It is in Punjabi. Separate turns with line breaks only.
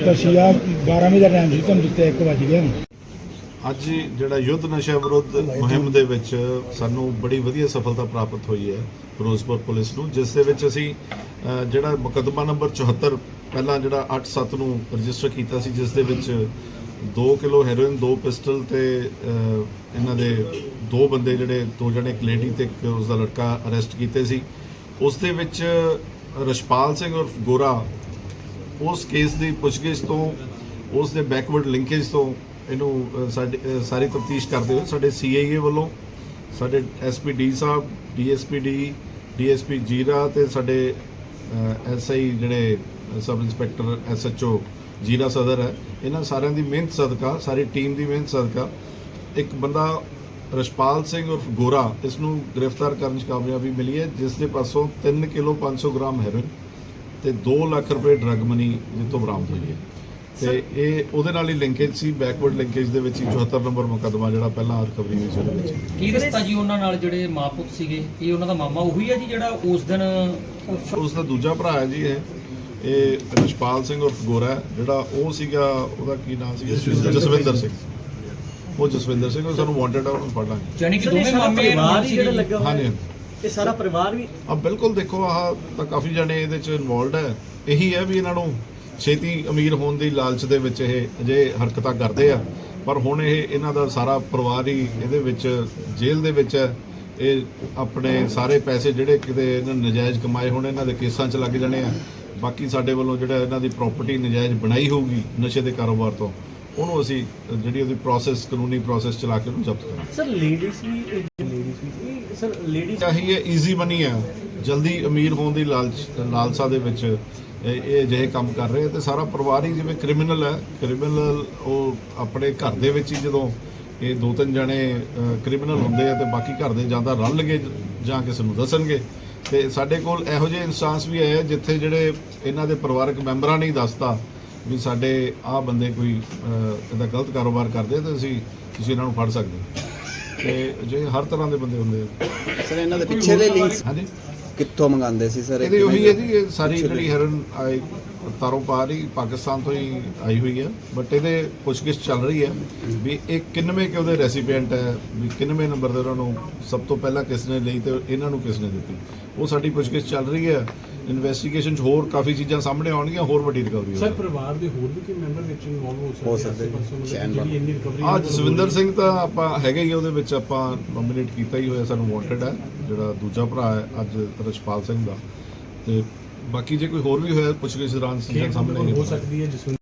ਤਲਾਸ਼ੀ ਆ 12 ਵਜੇ ਦਾ ਟਾਈਮ ਸੀ, ਤੁਹਾਨੂੰ ਦਿੱਤੇ 1 ਵਜ ਗਿਆ
ਅੱਜ ਜਿਹੜਾ ਯੁੱਧ ਨਸ਼ਾ ਵਿਰੁੱਧ ਮੁਹਿੰਮ ਦੇ ਵਿੱਚ ਸਾਨੂੰ ਬੜੀ ਵਧੀਆ ਸਫਲਤਾ ਪ੍ਰਾਪਤ ਹੋਈ ਹੈ ਫਿਰੋਜ਼ਪੁਰ ਪੁਲਿਸ ਨੂੰ, ਜਿਸ ਦੇ ਵਿੱਚ ਅਸੀਂ ਜਿਹੜਾ ਮੁਕੱਦਮਾ ਨੰਬਰ 74 ਪਹਿਲਾਂ ਜਿਹੜਾ 8-7 ਨੂੰ ਰਜਿਸਟਰ ਕੀਤਾ ਸੀ, ਜਿਸ ਦੇ ਵਿੱਚ 2 ਕਿਲੋ ਹੈਰੋਇਨ 2 ਪਿਸਟਲ ਤੇ ਇਹਨਾਂ ਦੇ ਦੋ ਬੰਦੇ ਜਿਹੜੇ, ਦੋ ਜਣੇ ਇੱਕ ਲੇਡੀ ਤੇ ਇੱਕ ਉਸ ਦਾ ਲੜਕਾ ਅਰੈਸਟ ਕੀਤੇ ਸੀ। ਉਸ ਦੇ ਵਿੱਚ ਰਸ਼ਪਾਲ ਸਿੰਘ ਉਰਫ ਗੋਰਾ ਉਸ ਕੇਸ ਦੀ ਪੁੱਛਗਿੱਛ ਤੋਂ, ਉਸ ਦੇ ਬੈਕਵਰਡ ਲਿੰਕੇਜ ਤੋਂ ਇਹਨੂੰ ਸਾਡੇ ਸਾਰੀ ਤਫਤੀਸ਼ ਕਰਦੇ ਹੋਏ ਸਾਡੇ ਸੀਆਈਏ ਵੱਲੋਂ, ਸਾਡੇ ਐਸਪੀ ਡੀ ਸਾਹਿਬ ਡੀਐਸਪੀ ਡੀ ਡੀਐਸਪੀ ਜੀਰਾ ਤੇ ਸਾਡੇ ਐਸਆਈ ਜਿਹੜੇ ਸਬ ਇੰਸਪੈਕਟਰ ਐਸਐਚਓ ਜੀਰਾ ਸਦਰ ਹੈ, ਇਹਨਾਂ ਸਾਰਿਆਂ ਦੀ ਮਿਹਨਤ ਸਦਕਾ, ਸਾਰੀ ਟੀਮ ਦੀ ਮਿਹਨਤ ਸਦਕਾ, ਇੱਕ ਬੰਦਾ ਰਸ਼ਪਾਲ ਸਿੰਘ ਉਰਫ ਗੋਰਾ, ਇਸ ਨੂੰ ਗ੍ਰਿਫਤਾਰ ਕਰਨ 'ਚ ਕਾਮਯਾਬੀ ਮਿਲੀ ਹੈ, ਜਿਸ ਦੇ ਪਾਸੋਂ 3 ਕਿਲੋ 500 ਗ੍ਰਾਮ ਹੈਰੋਇਨ ਤੇ 2 ਲੱਖ ਰੁਪਏ ਡਰੱਗ ਮਨੀ ਜਿੱਤੋਂ ਬਰਾਮਦ ਹੋਈ ਹੈ। ਤੇ ਇਹ ਉਹਦੇ ਨਾਲ ਹੀ ਲਿੰਕੇਜ ਸੀ ਬੈਕਵਰਡ ਲਿੰਕੇਜ ਦੇ ਵਿੱਚ ਹੀ 74 ਨੰਬਰ ਮੁਕੱਦਮਾ ਜਿਹੜਾ ਪਹਿਲਾਂ ਰਿਕਵਰੀ ਹੋਈ ਸੀ ਉਹਦੇ ਵਿੱਚ।
ਕੀ ਰਿਸ਼ਤਾ ਜੀ ਉਹਨਾਂ ਨਾਲ ਜਿਹੜੇ ਮਾਂ ਪੁੱਤ ਸੀਗੇ ਇਹ ਉਹਨਾਂ ਦਾ ਮਾਮਾ ਉਹੀ ਹੈ ਜੀ ਜਿਹੜਾ ਉਸ ਦਿਨ
ਉਸ ਦਾ ਦੂਜਾ ਭਰਾ ਹੈ ਜੀ ਇਹ। ਇਹ ਰਿਸ਼ਪਾਲ ਸਿੰਘ ਉਰਫ ਗੋਰਾ ਜਿਹੜਾ ਉਹ ਸੀਗਾ ਉਹਦਾ ਕੀ ਨਾਮ ਸੀ ਜਸਵਿੰਦਰ ਸਿੰਘ। ਉਹ ਜਸਵਿੰਦਰ ਸਿੰਘ ਉਹ ਸਾਨੂੰ ਵਾਂਟਡ ਆ ਉਹਨੂੰ ਫੜ ਲਾਂਗੇ।
ਜਾਨੀ ਕਿ ਦੋਵੇਂ ਮਾਮੇ
ਪਰਿਵਾਰ
ਨਾਲ
ਹੀ ਜਿਹੜਾ
ਸੀਗੇ
ਲੱਗਾ ਹੋਇਆ
ਹਾਂਜੀ।
ਹੈ। ਇਹ ਸਾਰਾ ਪਰਿਵਾਰ ਵੀ
ਆ ਬਿਲਕੁਲ ਦੇਖੋ, ਆਹ ਤਾਂ ਕਾਫੀ ਜਣੇ ਇਹਦੇ ਚ ਇਨਵੋਲਡ ਹੈ। ਇਹੀ ਹੈ ਵੀ ਇਹਨਾਂ ਨੂੰ ਛੇਤੀ ਅਮੀਰ ਹੋਣ ਦੀ ਲਾਲਚ ਦੇ ਵਿੱਚ ਇਹ ਅਜੇ ਹਰਕਤਾਂ ਕਰਦੇ ਆ। ਪਰ ਹੁਣ ਇਹ ਇਹਨਾਂ ਦਾ ਸਾਰਾ ਪਰਿਵਾਰ ਹੀ ਇਹਦੇ ਵਿੱਚ ਜੇਲ੍ਹ ਦੇ ਵਿੱਚ ਹੈ। ਇਹ ਆਪਣੇ ਸਾਰੇ ਪੈਸੇ ਜਿਹੜੇ ਕਿਤੇ ਇਹਨਾਂ ਨੇ ਨਜਾਇਜ਼ ਕਮਾਏ ਹੋਣ, ਇਹਨਾਂ ਦੇ ਕੇਸਾਂ 'ਚ ਲੱਗ ਜਾਣੇ ਆ। ਬਾਕੀ ਸਾਡੇ ਵੱਲੋਂ ਜਿਹੜਾ ਇਹਨਾਂ ਦੀ ਪ੍ਰਾਪਰਟੀ ਨਜਾਇਜ਼ ਬਣਾਈ ਹੋਊਗੀ ਨਸ਼ੇ ਦੇ ਕਾਰੋਬਾਰ ਤੋਂ ਉਹਨੂੰ ਅਸੀਂ ਜਿਹੜੀ ਉਹਦੀ ਪ੍ਰੋਸੈਸ ਕਾਨੂੰਨੀ ਪ੍ਰੋਸੈਸ ਚਲਾ ਕੇ ਉਹਨੂੰ ਜ਼ਬਤ ਕਰਾਂਗੇ।
ਸਰ ਲੇਡੀਜ਼ ਵੀ ਲੇਡੀਜ਼ ਵੀ ਸਰ ਲੇਡੀਜ਼
ਚਾਹੀ ਈਜ਼ੀ ਮਨੀ ਹੈ ਜਲਦੀ ਅਮੀਰ ਹੋਣ ਦੀ ਲਾਲਚ ਲਾਲਸਾ ਦੇ ਵਿੱਚ ਇਹ ਅਜਿਹੇ ਕੰਮ ਕਰ ਰਹੇ ਆ ਤੇ ਸਾਰਾ ਪਰਿਵਾਰ ਹੀ ਜਿਵੇਂ ਕ੍ਰਿਮੀਨਲ ਹੈ ਕ੍ਰਿਮੀਨਲ ਉਹ ਆਪਣੇ ਘਰ ਦੇ ਵਿੱਚ ਹੀ ਜਦੋਂ ਇਹ ਦੋ ਤਿੰਨ ਜਣੇ ਕ੍ਰਿਮੀਨਲ ਹੁੰਦੇ ਆ ਤੇ ਬਾਕੀ ਘਰ ਦੇ ਜਾਂਦਾ ਰਲਣਗੇ ਜਾਂ ਕਿਸੇ ਨੂੰ ਦੱਸਣਗੇ। ਤੇ ਸਾਡੇ ਕੋਲ ਇਹੋ ਜਿਹੇ ਇਨਸਟੈਂਸ ਵੀ ਆਏ ਆ ਜਿੱਥੇ ਜਿਹੜੇ ਇਹਨਾਂ ਦੇ ਪਰਿਵਾਰਕ ਮੈਂਬਰਾਂ ਨੇ ਹੀ ਦੱਸਤਾ ਵੀ ਸਾਡੇ ਆਹ ਬੰਦੇ ਕੋਈ ਇਹਦਾ ਗਲਤ ਕਾਰੋਬਾਰ ਕਰਦੇ ਤੇ ਅਸੀਂ ਤੁਸੀਂ ਇਹਨਾਂ ਨੂੰ ਫੜ ਸਕਦੇ ਹੋ। ਤੇ ਜੇ ਹਰ ਤਰ੍ਹਾਂ ਦੇ ਬੰਦੇ ਹੁੰਦੇ ਆ।
ਸਰ ਇਹਨਾਂ ਦੇ ਪਿੱਛੇ ਦੇ ਲਿੰਕਸ
ਹਾਂਜੀ।
ਕਿੱਥੋਂ ਮੰਗਾਉਂਦੇ ਸੀ ਸਰ
ਇਹਦੇ ਉਹੀ ਹੈ ਜੀ ਇਹ ਸਾਰੀ ਜਿਹੜੀ ਹੈਰਨ ਆਈ ਤਾਰੋਂ ਪਾਰ ਹੀ ਪਾਕਿਸਤਾਨ ਤੋਂ ਹੀ ਆਈ ਹੋਈ ਹੈ। ਬਟ ਇਹਦੇ ਪੁੱਛਗਿੱਛ ਚੱਲ ਰਹੀ ਹੈ ਵੀ ਇਹ ਕਿੰਨਵੇਂ ਕਿ ਉਹਦੇ ਰੈਸੀਪੀਐਂਟ ਹੈ ਵੀ ਕਿੰਨਵੇਂ ਨੰਬਰ ਦੇ ਉਹਨਾਂ ਨੂੰ ਸਭ ਤੋਂ ਪਹਿਲਾਂ ਕਿਸ ਨੇ ਲਈ ਤੇ ਇਹਨਾਂ ਨੂੰ ਕਿਸ ਨੇ ਦਿੱਤੀ। ਉਹ ਸਾਡੀ ਪੁੱਛਗਿੱਛ ਚੱਲ ਰਹੀ ਹੈ। ਇਨਵੈਸਟੀਗੇਸ਼ਨ 'ਚ ਹੋਰ ਕਾਫੀ ਚੀਜ਼ਾਂ ਸਾਹਮਣੇ ਆਉਣਗੀਆਂ ਹੋਰ ਵੱਡੀ ਰਿਕਵਰੀ
ਸਰ ਪਰਿਵਾਰ ਦੇ ਹੋਰ ਵੀ ਕੋਈ ਮੈਂਬਰ ਵਿੱਚ ਇਨਵੋਲਵ ਹੋ ਸਕਦੇ
ਹੋ ਸਕਦੇ
ਆਸੇ-ਪਾਸੇ ਮਤਲਬ
ਚੈਨ
ਜਿਹੜੀ ਇੰਨੀ ਰਿਕਵਰੀ
ਆ ਜਸਵਿੰਦਰ ਸਿੰਘ ਤਾਂ ਆਪਾਂ ਹੈਗੇ ਹੀ ਆ, ਉਹਦੇ ਵਿੱਚ ਆਪਾਂ ਨੋਮੀਨੇਟ ਕੀਤਾ ਹੀ ਹੋਇਆ ਸਾਨੂੰ ਵਾਂਟਡ ਹੈ ਜਿਹੜਾ ਦੂਜਾ ਭਰਾ ਹੈ ਅੱਜ ਰਸ਼ਪਾਲ ਸਿੰਘ ਦਾ। ਤੇ ਬਾਕੀ ਜੇ ਕੋਈ ਹੋਰ ਵੀ ਹੋਇਆ ਪੁੱਛਗਿੱਛ ਦੌਰਾਨ ਚੀਜ਼ਾਂ ਸਾਹਮਣੇ
ਹੋ। ਸਕਦੀ ਹੈ ਜਿਸ